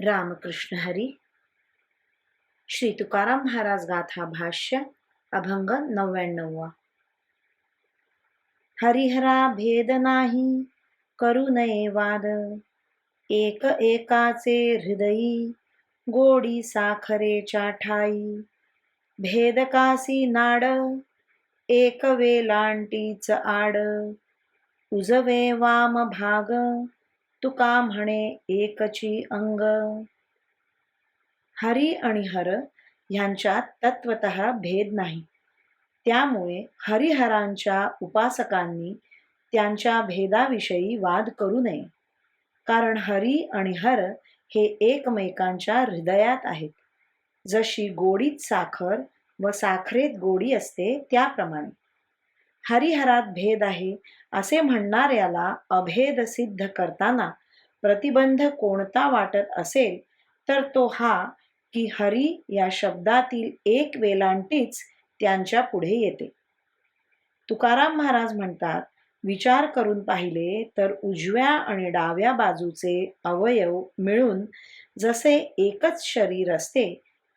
रामकृष्ण हरी। श्री तुकाराम महाराज गाथा भाष्य अभंग नव्याण्णववा। हरिहरा भेद नाही करू नये वाद। एक एकाचे हृदयी गोडी साखरेच्या ठाई। भेदकासी नाड एक वेलांटीच आड। उजवे वाम भाग तुका म्हणे एकची अंग. हरी आणि हर ह्यांच्यात तत्वत भेद नाही. त्यामुळे हरिहरांच्या उपासकांनी त्यांच्या भेदाविषयी वाद करू नये. कारण हरी आणि हर हे एकमेकांच्या हृदयात आहेत. जशी गोडीत साखर व साखरेत गोडी असते त्याप्रमाणे. हरिहरात भेद आहे असे म्हणणाऱ्याला अभेद सिद्ध करताना प्रतिबंध कोणता वाटत असेल तर तो हा की हरी या शब्दातील एक वेलांटीच त्यांच्या पुढे येते. तुकाराम महाराज म्हणतात विचार करून पाहिले तर उजव्या आणि डाव्या बाजूचे अवयव मिळून जसे एकच शरीर असते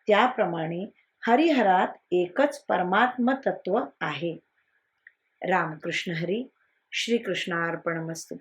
त्याप्रमाणे हरिहरात एकच परमात्म तत्व आहे. रामकृष्ण हरी श्रीकृष्णार्पणमस्तु।